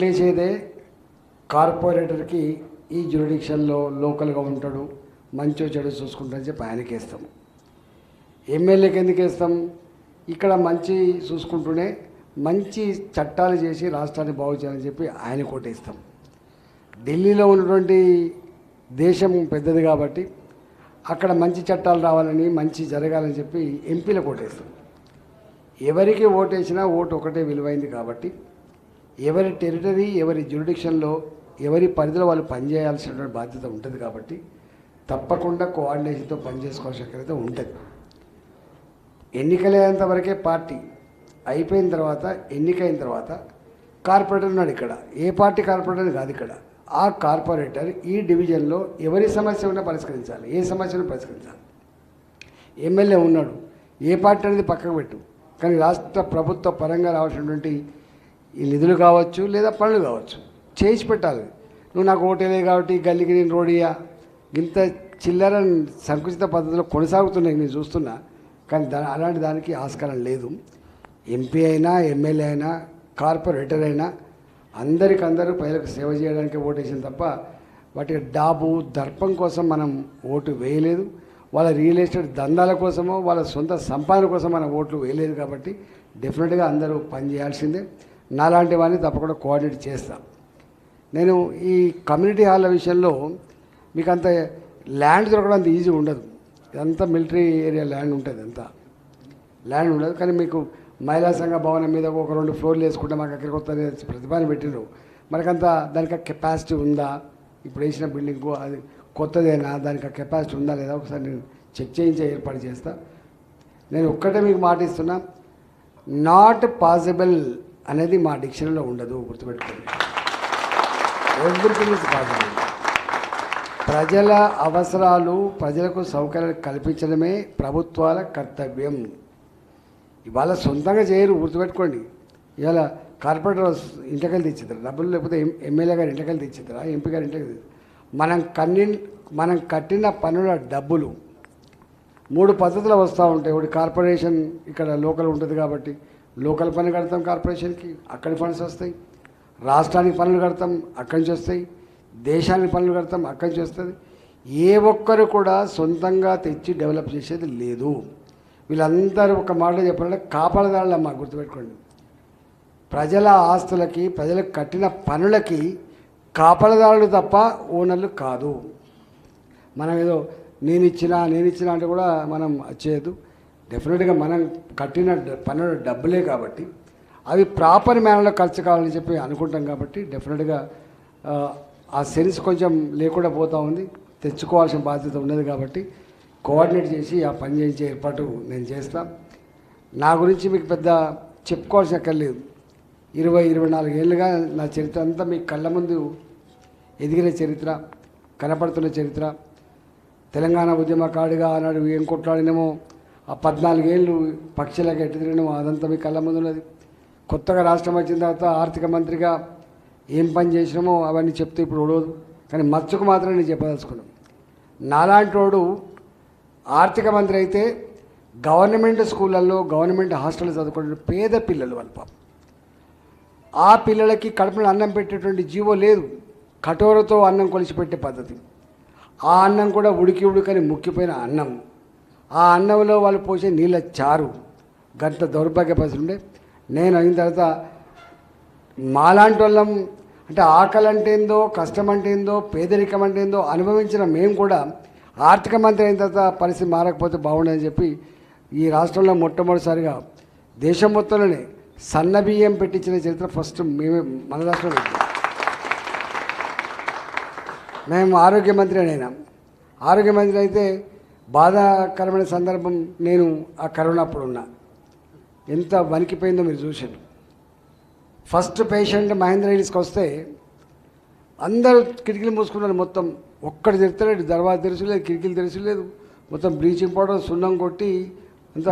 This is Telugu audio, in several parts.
చేసేదే కార్పొరేటర్కి ఈ జ్యురిడిక్షన్లో లోకల్గా ఉంటాడు మంచో చెడు చూసుకుంటాడని చెప్పి ఆయనకి వేస్తాం ఎమ్మెల్యేకి ఎందుకు వేస్తాం? ఇక్కడ మంచి చూసుకుంటూనే మంచి చట్టాలు చేసి రాష్ట్రాన్ని బాగు చేయాలని చెప్పి ఆయన కోటేస్తాం. ఢిల్లీలో ఉన్నటువంటి దేశం పెద్దది కాబట్టి అక్కడ మంచి చట్టాలు రావాలని మంచి జరగాలని చెప్పి ఎంపీలు కోటేస్తాం. ఎవరికి ఓటేసినా ఓటు ఒకటే విలువైంది కాబట్టి ఎవరి టెరిటరీ ఎవరి జ్యురిడిక్షన్లో ఎవరి పరిధిలో వాళ్ళు పనిచేయాల్సినటువంటి బాధ్యత ఉంటుంది కాబట్టి తప్పకుండా కోఆర్డినేషన్తో పనిచేసుకోవాల్సిన అయితే ఉంటుంది. ఎన్నికలేనంత వరకే పార్టీ అయిపోయిన తర్వాత ఎన్నికైన తర్వాత కార్పొరేటర్ ఉన్నాడు ఇక్కడ. ఏ పార్టీ కార్పొరేటర్ కాదు ఇక్కడ. ఆ కార్పొరేటర్ ఈ డివిజన్లో ఎవరి సమస్య ఉన్నా పరిష్కరించాలి. ఏ సమస్యను పరిష్కరించాలి. ఎమ్మెల్యే ఉన్నాడు. ఏ పార్టీ అనేది పక్కకు పెట్టు. కానీ రాష్ట్ర ప్రభుత్వ పరంగా రావాల్సినటువంటి ఈ నిధులు కావచ్చు లేదా పనులు కావచ్చు. చేసి పెట్టాలి. నువ్వు నాకు ఓటేలే కాబట్టి గల్లికి గల్లీకి నేను రోడియా ఇంత చిల్లర సంకుచిత పద్ధతిలో కొనసాగుతున్నాయి నేను చూస్తున్నా. కానీ దా అలాంటి దానికి ఆస్కారం లేదు. ఎంపీ అయినా ఎమ్మెల్యే అయినా కార్పొరేటర్ అయినా అందరికందరూ ప్రజలకు సేవ చేయడానికి ఓటేసింది తప్ప వాటి డాబు దర్పం కోసం మనం ఓటు వేయలేదు. వాళ్ళ రియల్ ఎస్టేట్ దందాల కోసమో వాళ్ళ సొంత సంపాదన కోసం మనం ఓట్లు వేయలేదు కాబట్టి డెఫినెట్గా అందరూ పని నాలాంటివన్నీ నాలాంటి వాడిని తప్పకుండా కోఆర్డినేట్ చేస్తాం. నేను ఈ కమ్యూనిటీ హాల్ల విషయంలో మీకు అంత ల్యాండ్ దొరకడం అంత ఈజీ ఉండదు. ఇదంతా మిలిటరీ ఏరియా ల్యాండ్ ఉంటుంది అంతా. ల్యాండ్ ఉండదు. కానీ మీకు మహిళా సంఘ భవనం మీద ఒక రెండు ఫ్లోర్లు వేసుకుంటే మాకు అక్కడికి వస్తుంది ప్రతిపాదన పెట్టిండ్రు. మనకంత దానికి కెపాసిటీ ఉందా? ఇప్పుడు వేసిన బిల్డింగ్ అది కొత్తదేనా? దానికి కెపాసిటీ ఉందా లేదా? ఒకసారి నేను చెక్ చేయించే ఏర్పాటు చేస్తా. నేను ఒక్కటే మీకు మాట ఇస్తున్నా. నాట్ పాసిబుల్ అనేది మా డిక్షనరీలో ఉండదు గుర్తుపెట్టుకోండి. ఎవ్రీథింగ్ ఇస్ పాసిబుల్ ప్రజల అవసరాలు ప్రజలకు సౌకర్యాలు కల్పించడమే ప్రభుత్వాల కర్తవ్యం. ఇవాళ సొంతంగా చేయరు గుర్తుపెట్టుకోండి. ఇవాళ కార్పొరేటర్ ఇంటికెళ్ళి తెచ్చిద్దరు డబ్బులు లేకపోతే ఎం- ఎమ్మెల్యే గారు ఇంటికెళ్ళి తెచ్చిద్దరా ఎంపీ గారు ఇంటికి మనం కన్ని మనం కట్టిన పనుల డబ్బులు మూడు పద్ధతులు వస్తూ ఉంటాయి. ఒకటి కార్పొరేషన్ ఇక్కడ లోకల్ ఉంటుంది కాబట్టి లోకల్ పని కడతాం కార్పొరేషన్కి అక్కడి ఫండ్స్ వస్తాయి. రాష్ట్రానికి పనులు కడతాం అక్కడి నుంచి వస్తాయి. దేశానికి పనులు కడతాం అక్కడి నుంచి వస్తుంది. ఏ ఒక్కరు కూడా సొంతంగా తెచ్చి డెవలప్ చేసేది లేదు. వీళ్ళందరూ ఒక మాట చెప్పాలంటే కాపాడదాళ్ళమ్మా గుర్తుపెట్టుకోండి. ప్రజల ఆస్తులకి ప్రజలకు కట్టిన పనులకి కాపలదారులు తప్ప ఓనర్లు కాదు. మనం ఏదో నేను ఇచ్చిన నేను ఇచ్చిన అంటే కూడా మనం చేయదు డెఫినెట్గా మనం కట్టిన డ- డబ్బులే కాబట్టి అవి ప్రాపర్ మేనలో ఖర్చు కావాలని చెప్పి అనుకుంటాం కాబట్టి డెఫినెట్గా ఆ, సెన్స్ కొంచెం లేకుండా పోతూ ఉంది. తెచ్చుకోవాల్సిన బాధ్యత ఉన్నది కాబట్టి కోఆర్డినేట్ చేసి ఆ పని చేయించే ఏర్పాటు నేను చేస్తా. నా గురించి మీకు పెద్ద చెప్పుకోవాల్సిన అక్కర్లేదు ఇరవై ఇరవై నాలుగు ఏళ్ళుగా నా చరిత్ర అంతా మీ కళ్ళ ముందు ఎదిగిన చరిత్ర కనపడుతున్న చరిత్ర. తెలంగాణ ఉద్యమకాడిగా ఆనాడు ఏం కొట్లాడినమో ఆ పద్నాలుగేళ్ళు పక్షులకు ఎట్టు తిరగడం అదంతా మీ కళ్ళ ముందు ఉన్నది. కొత్తగా రాష్ట్రం వచ్చిన తర్వాత ఆర్థిక మంత్రిగా ఏం పని చేసినామో అవన్నీ చెప్తే ఇప్పుడు ఉండదు కానీ మచ్చుకు మాత్రం నేను చెప్పదలుచుకున్నాను. నాలాంటి వాడు ఆర్థిక మంత్రి అయితే గవర్నమెంట్ స్కూళ్ళల్లో గవర్నమెంట్ హాస్టల్లో చదువుకునే పేద పిల్లలు వాళ్ళ పాపం. ఆ పిల్లలకి కడుపులో అన్నం పెట్టేటువంటి జీవో లేదు. కటోరతో అన్నం కొలిచి పెట్టే పద్ధతి. ఆ అన్నం కూడా ఉడికి ఉడికని ముక్కిపోయిన అన్నం. ఆ అన్నంలో వాళ్ళు పోసే నీళ్ళ చారు గంట దౌర్భాగ్య పరిస్థితి ఉండే. నేను అయిన తర్వాత మాలాంటి వాళ్ళం అంటే ఆకలి అంటే ఏందో కష్టం అంటే ఏందో పేదరికం అంటే ఏందో అనుభవించిన మేము కూడా ఆర్థిక మంత్రి అయిన తర్వాత పరిస్థితి మారకపోతే బాగుండదని చెప్పి ఈ రాష్ట్రంలో మొట్టమొదటిసారిగా దేశం మొత్తంలోనే సన్న బియ్యం పెట్టించిన చరిత్ర ఫస్ట్ మేమే మన రాష్ట్రంలో. మేము ఆరోగ్య మంత్రి అయినా ఆరోగ్య మంత్రి అయితే బాధాకరమైన సందర్భం నేను ఆ కరోనా అప్పుడు ఉన్నా. ఎంత వణికిపోయిందో మీరు చూశారు. ఫస్ట్ పేషెంట్ మహేంద్ర హిల్స్కి వస్తే అందరూ కిటికీలు మూసుకున్నారు మొత్తం. ఒక్కడు తెరచలేదు దర్వాజా తెరచలేదు కిటికీలు తెరచలేదు. మొత్తం బ్లీచింగ్ పౌడర్ సున్నం కొట్టి అంత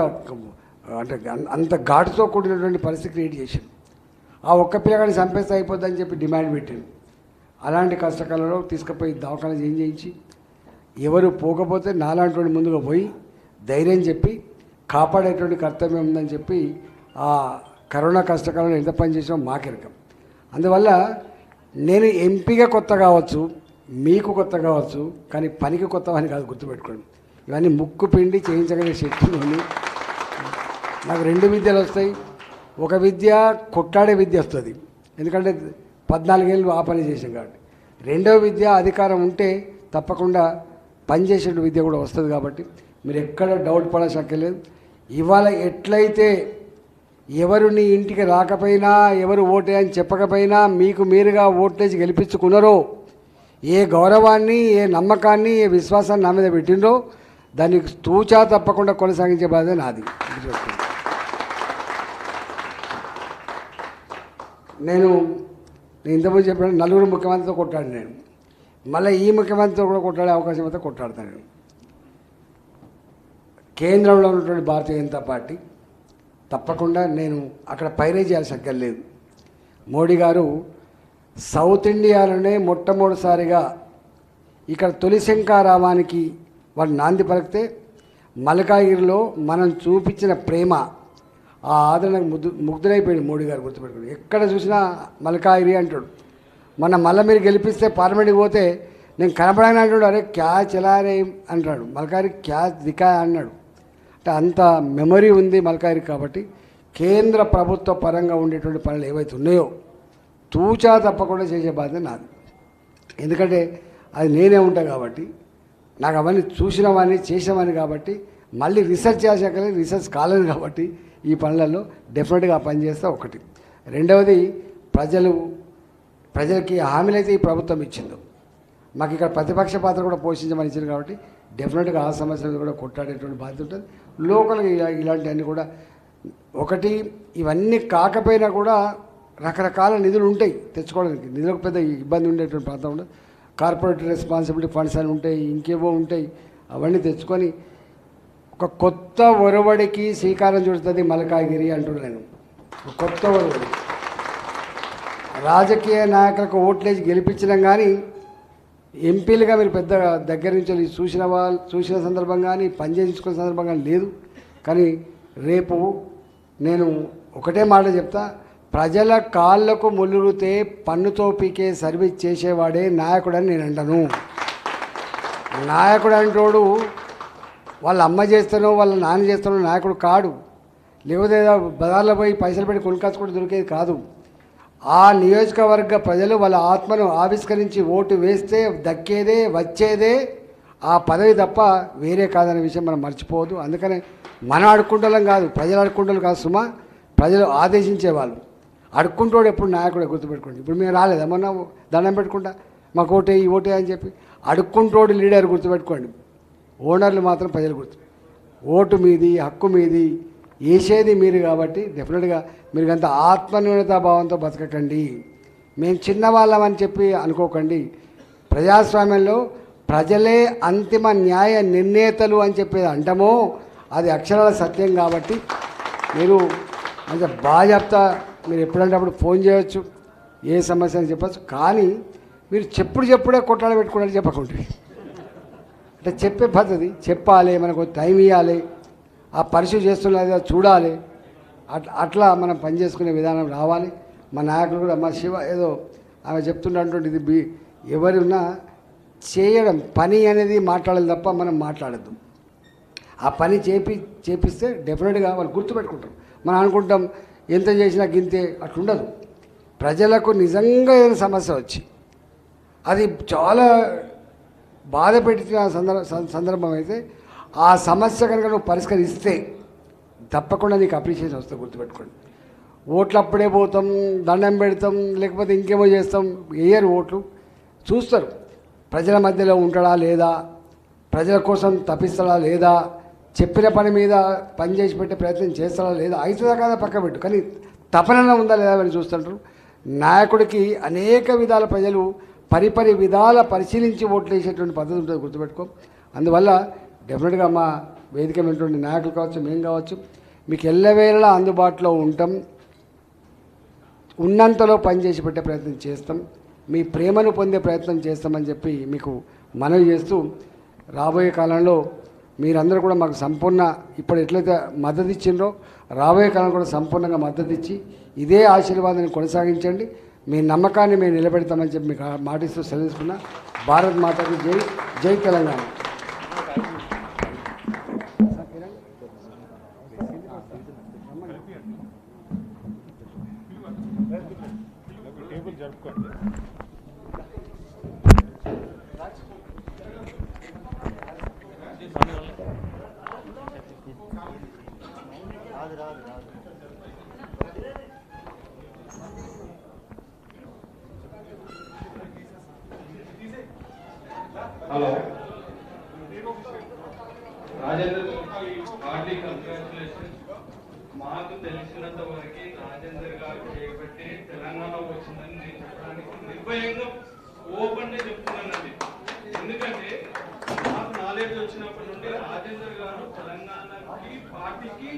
అంటే అంత ఘాటుతో కూడినటువంటి పరిస్థితి క్రియేట్ చేశాను ఆ ఒక్క పిల్లగాడిని చంపేస్తే అయిపోద్దని చెప్పి డిమాండ్ పెట్టాను అలాంటి కష్టకాలంలో తీసుకుపోయి దవాఖాన చేంజ్ చేయించి ఎవరు పోకపోతే నాలాంటి వాడు ముందుగా పోయి ధైర్యం చెప్పి కాపాడేటువంటి కర్తవ్యం ఉందని చెప్పి ఆ కరోనా కష్టకాలంలో ఎంత పని చేసామో మాకెరకం అందువల్ల నేను ఎంపీగా కొత్త కావచ్చు మీకు కొత్త కావచ్చు కానీ పనికి కొత్త అని కాదు గుర్తుపెట్టుకోండి. ఇవన్నీ ముక్కు పిండి చేయించగలిగే శక్తి నాకు రెండు విద్యలు వస్తాయి. ఒక విద్య కొట్లాడే విద్య వస్తుంది. ఎందుకంటే పద్నాలుగేళ్ళు ఆ పని చేసాం కాబట్టి. రెండవ విద్య అధికారం ఉంటే తప్పకుండా పనిచేసే విద్య కూడా వస్తుంది కాబట్టి మీరు ఎక్కడ డౌట్ పడాల్సిన ఇవాళ ఎట్లయితే ఎవరు నీ ఇంటికి రాకపోయినా ఎవరు ఓటే అని చెప్పకపోయినా మీకు మీరుగా ఓట్లేసి గెలిపించుకున్నారో ఏ గౌరవాన్ని ఏ నమ్మకాన్ని ఏ విశ్వాసాన్ని నా మీద పెట్టిండ్రో దానికి తూచా తప్పకుండా కొనసాగించే బాధ్యత నాది. నేను నేను ఇంతకుముందు చెప్పిన నలుగురు ముఖ్యమంత్రితో కొట్టాడు నేను. మళ్ళీ ఈ ముఖ్యమంత్రితో కూడా కొట్టాడే అవకాశం అయితే కొట్లాడతాను నేను కేంద్రంలో ఉన్నటువంటి భారతీయ జనతా పార్టీ తప్పకుండా నేను అక్కడ పైరే చేయాల్సిన అక్కర్ లేదు మోడీ గారు సౌత్ ఇండియాలోనే మొట్టమొదటిసారిగా ఇక్కడ తొలి శంకారామానికి వాడు నాంది పలికితే మలకాగిరిలో మనం చూపించిన ప్రేమ ఆ ఆదరణకు ముద్దు ముగ్ధులైపోయాడు మోడీ గారు గుర్తుపెట్టుకుని ఎక్కడ చూసినా మలకాగిరి అంటాడు. మన మళ్ళీ మీరు గెలిపిస్తే పార్లమెంట్కి పోతే నేను కనపడాలని అంటాడు అరే క్యా చలారే? అంటాడు. మల్కారి క్యా దికా? అన్నాడు. అంటే అంత మెమరీ ఉంది మల్కారి కాబట్టి కేంద్ర ప్రభుత్వ పరంగా ఉండేటువంటి పనులు ఏవైతే ఉన్నాయో తూచా తప్పకుండా చేసే బాధ్యత నాది. ఎందుకంటే అది నేనే ఉంటా కాబట్టి నాకు అవన్నీ చూసినవని చేసినవని కాబట్టి మళ్ళీ రీసెర్చ్ చేసాకలే రీసెర్చ్ కాలేదు కాబట్టి ఈ పనులలో డెఫినెట్గా పనిచేస్తే ఒకటి. రెండవది ప్రజలు ప్రజలకి హామీలు అయితే ఈ ప్రభుత్వం ఇచ్చిందో. మాకు ఇక్కడ ప్రతిపక్ష పాత్ర కూడా పోషించమని ఇచ్చింది కాబట్టి డెఫినెట్గా ఆ సమస్యలు కూడా కొట్టాడేటువంటి బాధ్యత ఉంటుంది. లోకల్గా ఇలా ఇలాంటివన్నీ కూడా ఒకటి ఇవన్నీ కాకపోయినా కూడా రకరకాల నిధులు ఉంటాయి తెచ్చుకోవడానికి. నిధులకు పెద్ద ఇబ్బంది ఉండేటువంటి ప్రాంతం ఉండదు. కార్పొరేట్ రెస్పాన్సిబిలిటీ ఫండ్స్ అని ఉంటాయి ఇంకేవో ఉంటాయి. అవన్నీ తెచ్చుకొని ఒక కొత్త ఒరవడికి శ్రీకారం చుడుతుంది మలకాగిరి అంటున్నాను నేను. కొత్త ఒరవడి. రాజకీయ నాయకులకు ఓట్లేసి గెలిపించడం కానీ ఎంపీలుగా మీరు పెద్ద దగ్గర నుంచి చూసిన వాళ్ళు చూసిన సందర్భం కానీ పనిచేయించుకున్న సందర్భం కానీ లేదు. కానీ రేపు నేను ఒకటే మాట చెప్తా. ప్రజల కాళ్ళకు ములుగుతే పన్నుతో పీకే సర్వీస్ చేసేవాడే నాయకుడని నేను అంటాను. నాయకుడు అంటోడు వాళ్ళ అమ్మ చేస్తానో వాళ్ళ నాన్న చేస్తానో నాయకుడు కాడు. లేకపోతే బజార్లో పోయి పైసలు పెట్టి కొనుక్కొచ్చుకుంటూ దొరికేది కాదు. ఆ నియోజకవర్గ ప్రజలు వాళ్ళ ఆత్మను ఆవిష్కరించి ఓటు వేస్తే దక్కేదే వచ్చేదే ఆ పదవి తప్ప వేరే కాదనే విషయం మనం మర్చిపోవద్దు. అందుకనే మనం అడుక్కుంటలం కాదు ప్రజలు అడుక్కుంటలు కాదు సుమా ప్రజలు ఆదేశించేవాళ్ళు. అడుక్కుంటోడు ఎప్పుడు నాయకుడు గుర్తుపెట్టుకోండి. ఇప్పుడు మేము రాలేదా? మొన్న దండం పెట్టుకుంటా మాకు ఓటే ఈ ఓటే అని చెప్పి అడుక్కుంటోడు లీడర్ గుర్తుపెట్టుకోండి. ఓనర్లు మాత్రం ప్రజలు గుర్తు ఓటు మీది హక్కు మీది వేసేది మీరు కాబట్టి డెఫినెట్గా మీరు అంత ఆత్మన్యూనతా భావంతో బతకకండి. మేము చిన్నవాళ్ళమని చెప్పి అనుకోకండి. ప్రజాస్వామ్యంలో ప్రజలే అంతిమ న్యాయ నిర్ణేతలు అని చెప్పేది అంటమో అది అక్షరాల సత్యం కాబట్టి మీరు అంటే బాగా చెప్తా. మీరు ఎప్పుడంటే అప్పుడు ఫోన్ చేయొచ్చు ఏ సమస్య అని చెప్పచ్చు. కానీ మీరు చెప్పుడు చెప్పుడే కొట్లాడ పెట్టుకోవడానికి చెప్పకుండా. అంటే చెప్పే పద్ధతి చెప్పాలి మనకు టైం ఇవ్వాలి ఆ పరిశీలి చేస్తున్నది చూడాలి. అట్లా అట్లా మనం పని చేసుకునే విధానం రావాలి. మా నాయకులు కూడా మా శివ ఏదో ఆమె చెప్తున్నటువంటి ఇది బి ఎవరున్నా చేయడం పని అనేది మాట్లాడాలి తప్ప మనం మాట్లాడద్దు. ఆ పని చేపి చేపిస్తే డెఫినెట్గా వాళ్ళు గుర్తుపెట్టుకుంటారు. మనం అనుకుంటాం ఎంత చేసినా గింతే అట్లుండదు. ప్రజలకు నిజంగా ఏదైనా సమస్య వచ్చి అది చాలా బాధ పెట్టిన సందర్భ సందర్భం అయితే ఆ సమస్య కనుక నువ్వు పరిష్కరిస్తే తప్పకుండా నీకు అప్రిషియేషన్ వస్తుంది గుర్తుపెట్టుకోండి. ఓట్లు అప్పుడే పోతాం దండం పెడతాం లేకపోతే ఇంకేమో చేస్తాం వేయరు ఓట్లు? చూస్తారు. ప్రజల మధ్యలో ఉంటాడా లేదా? ప్రజల కోసం తప్పిస్తాడా లేదా? చెప్పిన పని మీద పని చేసి పెట్టే ప్రయత్నం చేస్తాడా లేదా? అవుతుందా కదా పక్క పెట్టు. కానీ తపన ఉందా లేదా అని చూస్తుంటారు. నాయకుడికి అనేక విధాల ప్రజలు పరిపరి విధాల పరిశీలించి ఓట్లు వేసేటువంటి పద్ధతి ఉంటుంది గుర్తుపెట్టుకో. అందువల్ల డెఫినెట్గా మా వేదిక ఉన్నటువంటి నాయకులు కావచ్చు మేము కావచ్చు మీకు ఎల్లవేళలా అందుబాటులో ఉంటాం. ఉన్నంతలో పనిచేసి పెట్టే ప్రయత్నం చేస్తాం. మీ ప్రేమను పొందే ప్రయత్నం చేస్తామని చెప్పి మీకు మనవి చేస్తూ రాబోయే కాలంలో మీరందరూ కూడా మాకు సంపూర్ణ ఇప్పుడు ఎట్లయితే మద్దతు ఇచ్చిండ్రో రాబోయే కాలం కూడా సంపూర్ణంగా మద్దతు ఇచ్చి ఇదే ఆశీర్వాదాన్ని కొనసాగించండి. మీ నమ్మకాన్ని మేము నిలబెడతామని చెప్పి మీకు మాటిస్తూ సెలవుకున్నా భారత్ మాతకి జై జై తెలంగాణ. टेबल जर्व कर दे। వచ్చినప్పటి నుండి రాజేందర్ గారు తెలంగాణకి పార్టీకి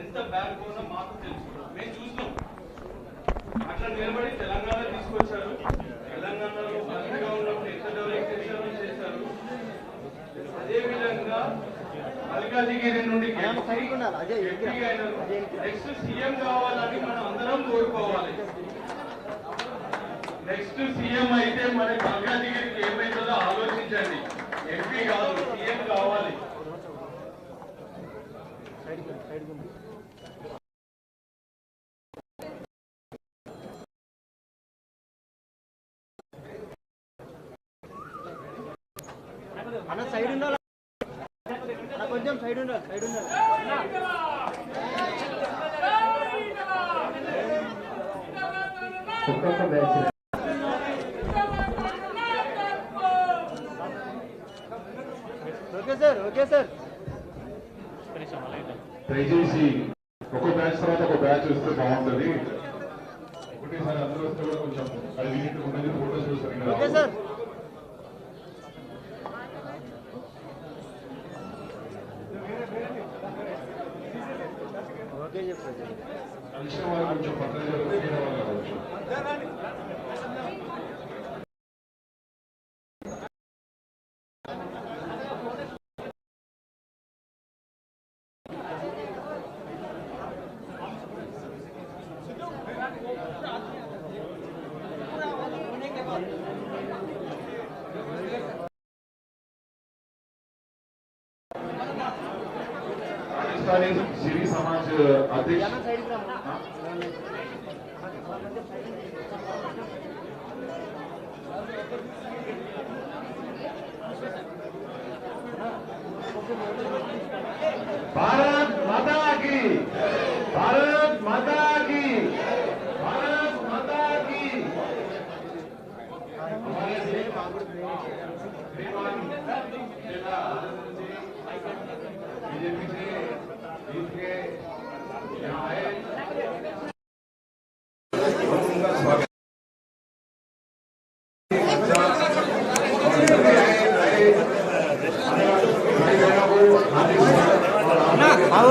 ఎంత బ్యాక్ బోనో మాకు తెలుసు. మేము చూసినాం అట్లా నిలబడి తెలంగాణ తీసుకొచ్చారు. తెలంగాణలో మంత్రిగా ఉన్నప్పుడు ఎంత డెవలప్ చేశారో చేశారు. అదే విధంగా మల్కాజిగిరి నుండి నెక్స్ట్ సీఎం కావాలని మనం అందరం కోరుకోవాలి. నెక్స్ట్ సీఎం అయితే మన మల్కాజిగిరికి ఏమైతుందో ఆలోచించండి. ఎంపీ కాదు సీఎం కావాలి. అన్న సైడ్ ఉండాలి? కొంచెం సైడ్ ఉండాలి సైడ్ ఉండాలి. ఒక్కొక్క batch okay sir okay sir దయచేసి ఒక బ్యాచ్ తర్వాత ఒక బ్యాచ్ వస్తే బాగుంటది. ఒకటేసారి అందరూ వస్తే కూడా కొంచెం అది వీటి ఉన్నది ఫోటోస్ చూస్తారు కలిసిన వాళ్ళు కొంచెం పక్కన జరిగితే Thank you.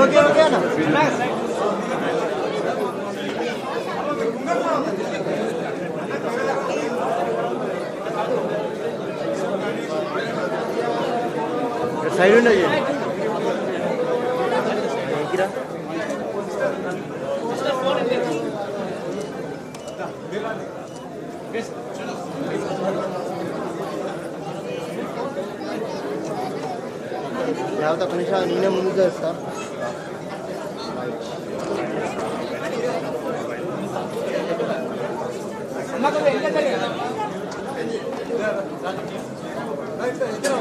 అన్న ఆ, ఓకే ఓకే అన్న అన్న సైడ్ ఉండదు ఎగిరా లేకపోతే ఒక Thank you.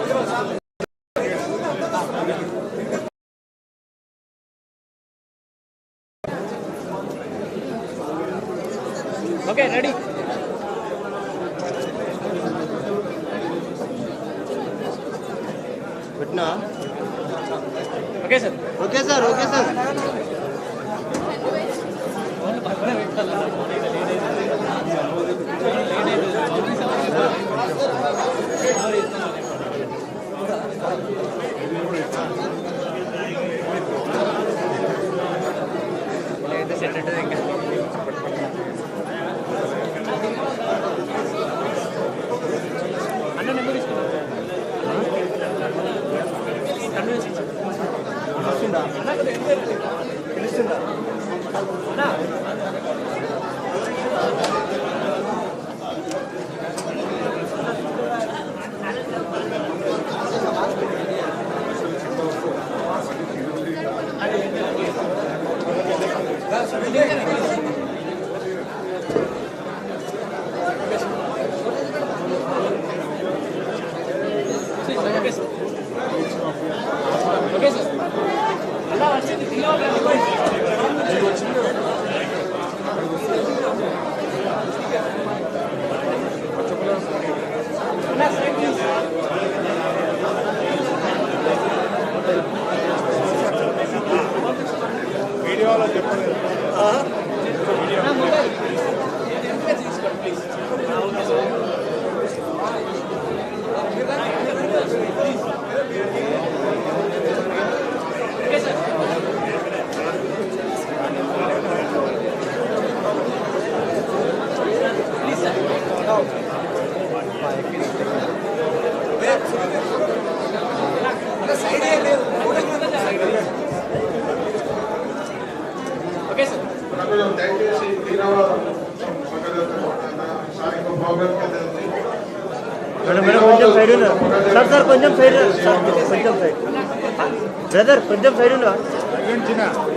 కొంచెం సైడ్ ఉన్నా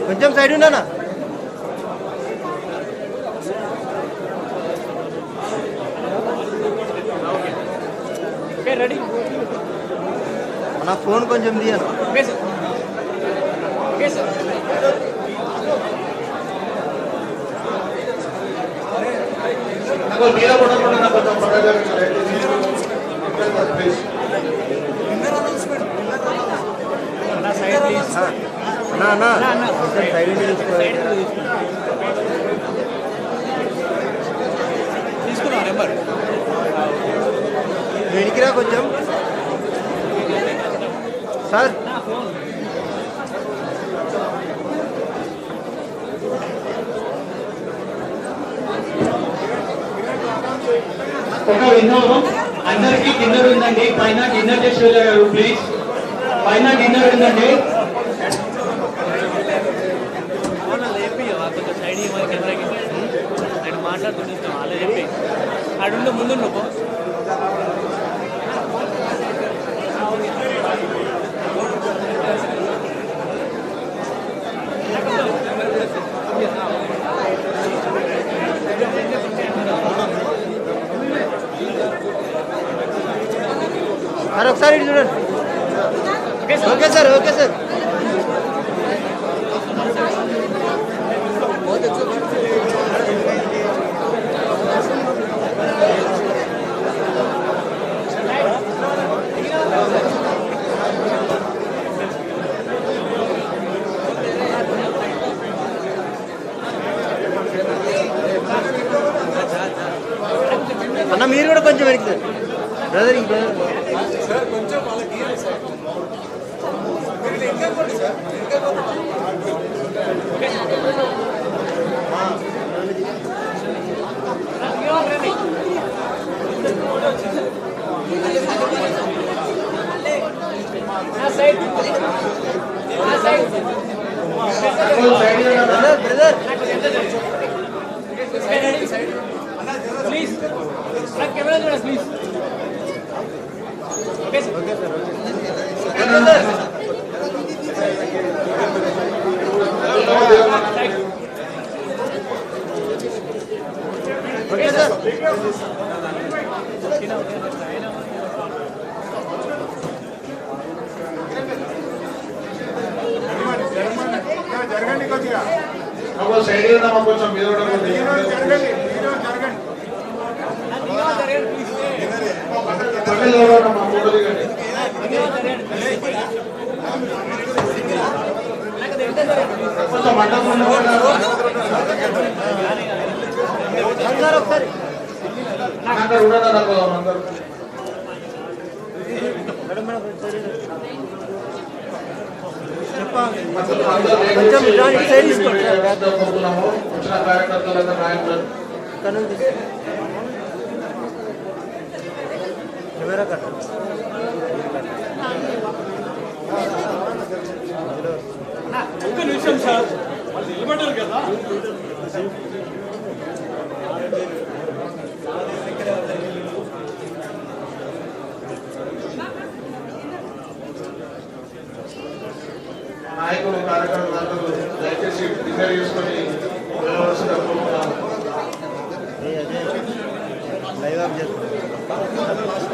కొంచెం సైడ్ ఉన్నానా రెడీ నా ఫోన్ కొంచెం తీయను ఓకే సార్ ఓకే సార్ నాకు మీరే కొట్టకుండా నాకు కొంచెం పక్కన జరగండి. ప్లీజ్. నా సైడ్ ప్లీజ్ అన్నా అన్నా కొంచెం సైడ్ ఉండి తీసుకోవాలి తీసుకున్నా నెంబర్ వెనికిరా కొంచెం సార్ ఒక విన్నోదం అందరికీ డిన్నర్ ఉందండి పైన డిన్నర్ చేసి వెళ్ళారు ప్లీజ్ పైన డిన్నర్ ఉందండి. సైడ్ ఇవ్వాలి మాట్లాడుతుంటాం అలా చెప్పి అడుండు ముందు నువ్వు ఒకసారి చూడండి. ఓకే సార్ ఓకే సార్ అన్న మీరు కూడా కొంచెం వెనక్కి సార్ బ్రదర్ ఇంక బ్రదర్ నా ঠিক আছে স্যার ঠিক আছে నాకు సైడ్ ఉన్నామా కొంచెం మీద కూడా కొద్దిగా. పక్కన ఎవరన్నా మా ఫోటో దిగండి. కొంచెం మండపం ఉండకుండా సార్ ఒకసారి అక్కడ ఉండడం నాకు అందరూ కొంచెం ఇటు సైడ్ తీసుకోండి కెమెరా ఒక్క నిమిషం సార్. వాళ్ళు నిలబడ్డారు కదా. దయచేసి చేసుకొని లైవ్ ఆఫ్ చేస్తాం